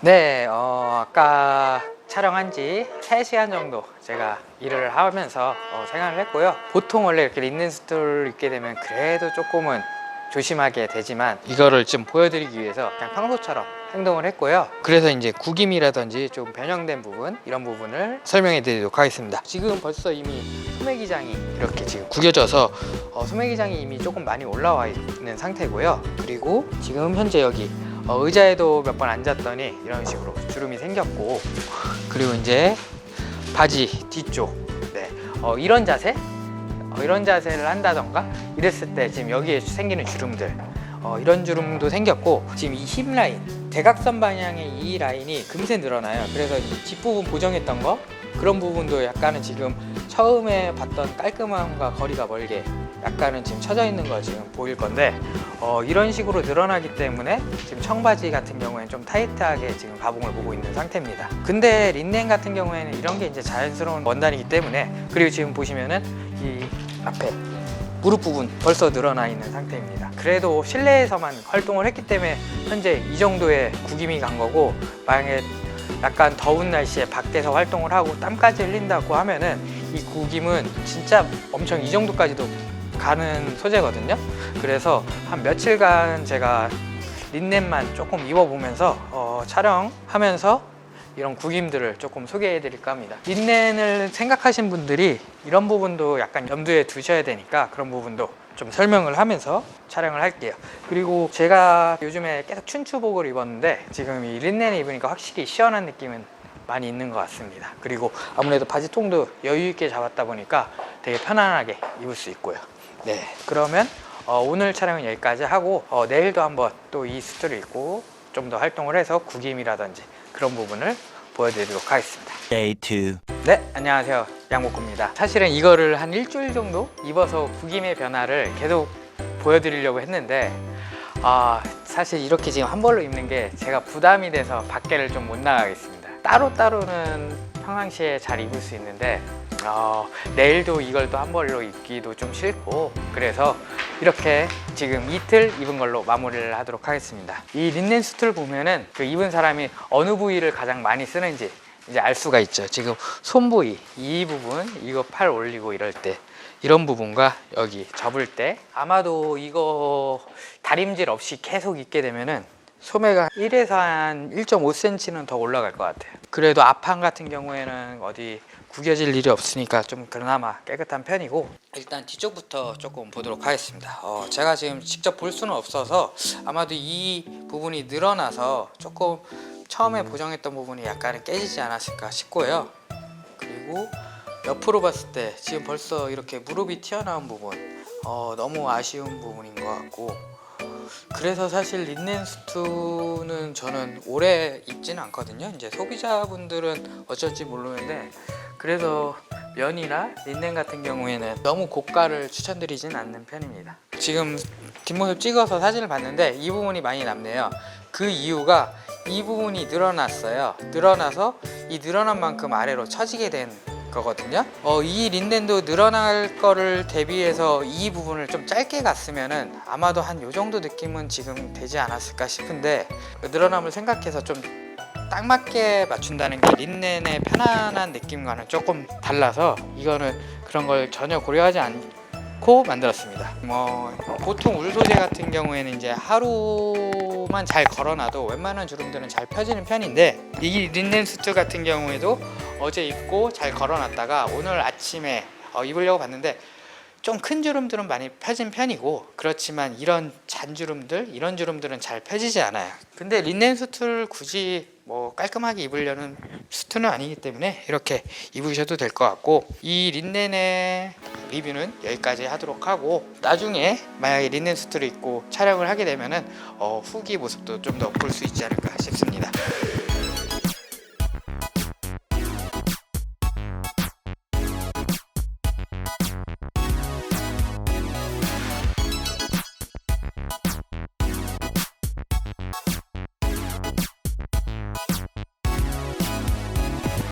네, 어, 아까 촬영한 지 3시간 정도 제가 일을 하면서 어, 생활을 했고요. 보통 원래 이렇게 린넨 수트를 입게 되면 그래도 조금은 조심하게 되지만 이거를 좀 보여드리기 위해서 그냥 평소처럼 행동을 했고요. 그래서 이제 구김이라든지 좀 변형된 부분 이런 부분을 설명해 드리도록 하겠습니다. 지금 벌써 이미 소매기장이 이렇게 지금 구겨져서 어, 소매기장이 이미 조금 많이 올라와 있는 상태고요. 그리고 지금 현재 여기 어, 의자에도 몇 번 앉았더니 이런 식으로 주름이 생겼고 그리고 이제 바지 뒤쪽 네. 어, 이런 자세? 어, 이런 자세를 한다던가? 이랬을 때 지금 여기에 생기는 주름들. 어, 이런 주름도 생겼고 지금 이 힙 라인 대각선 방향의 이 라인이 금세 늘어나요. 그래서 이 뒷부분 보정했던 거? 그런 부분도 약간은 지금 처음에 봤던 깔끔함과 거리가 멀게 약간은 지금 처져 있는 거 지금 보일 건데 어, 이런 식으로 늘어나기 때문에 지금 청바지 같은 경우에는 좀 타이트하게 지금 가봉을 보고 있는 상태입니다. 근데 린넨 같은 경우에는 이런 게 이제 자연스러운 원단이기 때문에 그리고 지금 보시면은 이 앞에 무릎 부분 벌써 늘어나 있는 상태입니다. 그래도 실내에서만 활동을 했기 때문에 현재 이 정도의 구김이 간 거고 만약에 약간 더운 날씨에 밖에서 활동을 하고 땀까지 흘린다고 하면은 이 구김은 진짜 엄청 이 정도까지도 가는 소재거든요. 그래서 한 며칠간 제가 린넨만 조금 입어보면서 어, 촬영하면서 이런 구김들을 조금 소개해 드릴까 합니다. 린넨을 생각하신 분들이 이런 부분도 약간 염두에 두셔야 되니까 그런 부분도 좀 설명을 하면서 촬영을 할게요. 그리고 제가 요즘에 계속 춘추복을 입었는데 지금 이 린넨을 입으니까 확실히 시원한 느낌은 많이 있는 것 같습니다. 그리고 아무래도 바지통도 여유 있게 잡았다 보니까 되게 편안하게 입을 수 있고요. 네, 그러면 어, 오늘 촬영은 여기까지 하고 어, 내일도 한번 또 이 수트를 입고 좀 더 활동을 해서 구김이라든지 그런 부분을 보여드리도록 하겠습니다. Day 2. 네, 안녕하세요. 양복구입니다. 사실은 이거를 한 일주일 정도 입어서 구김의 변화를 계속 보여드리려고 했는데 아, 사실 이렇게 지금 한 벌로 입는 게 제가 부담이 돼서 밖에를 좀 못 나가겠습니다. 따로따로는 평상시에 잘 입을 수 있는데 어, 내일도 이걸 또 한 벌로 입기도 좀 싫고 그래서 이렇게 지금 이틀 입은 걸로 마무리를 하도록 하겠습니다. 이 린넨 수트를 보면은 그 입은 사람이 어느 부위를 가장 많이 쓰는지 이제 알 수가 있죠. 지금 손 부위 이 부분 이거 팔 올리고 이럴 때 이런 부분과 여기 접을 때 아마도 이거 다림질 없이 계속 입게 되면은 소매가 1에서 한 1.5cm는 더 올라갈 것 같아요. 그래도 앞판 같은 경우에는 어디 구겨질 일이 없으니까 좀 그나마 깨끗한 편이고 일단 뒤쪽부터 조금 보도록 하겠습니다. 어, 제가 지금 직접 볼 수는 없어서 아마도 이 부분이 늘어나서 조금 처음에 보정했던 부분이 약간은 깨지지 않았을까 싶고요. 그리고 옆으로 봤을 때 지금 벌써 이렇게 무릎이 튀어나온 부분 어, 너무 아쉬운 부분인 것 같고 그래서 사실 린넨 수트는 저는 오래 입지는 않거든요. 이제 소비자분들은 어쩔지 모르는데 그래서 면이나 린넨 같은 경우에는 너무 고가를 추천드리진 않는 편입니다. 지금 뒷모습 찍어서 사진을 봤는데 이 부분이 많이 남네요. 그 이유가 이 부분이 늘어났어요. 늘어나서 이 늘어난 만큼 아래로 처지게 된 거거든요. 어, 이 린넨도 늘어날 거를 대비해서 이 부분을 좀 짧게 갔으면은 아마도 한 요 정도 느낌은 지금 되지 않았을까 싶은데 그 늘어남을 생각해서 좀 딱 맞게 맞춘다는 게 린넨의 편안한 느낌과는 조금 달라서 이거는 그런 걸 전혀 고려하지 않고 만들었습니다. 뭐 보통 울 소재 같은 경우에는 이제 하루만 잘 걸어놔도 웬만한 주름들은 잘 펴지는 편인데 이 린넨 수트 같은 경우에도 어제 입고 잘 걸어놨다가 오늘 아침에 어, 입으려고 봤는데 좀 큰 주름들은 많이 펴진 편이고 그렇지만 이런 잔주름들 이런 주름들은 잘 펴지지 않아요. 근데 린넨 수트를 굳이 뭐 깔끔하게 입으려는 수트는 아니기 때문에 이렇게 입으셔도 될 것 같고 이 린넨의 리뷰는 여기까지 하도록 하고 나중에 만약에 린넨 수트를 입고 촬영을 하게 되면은 어, 후기 모습도 좀 더 볼 수 있지 않을까 싶습니다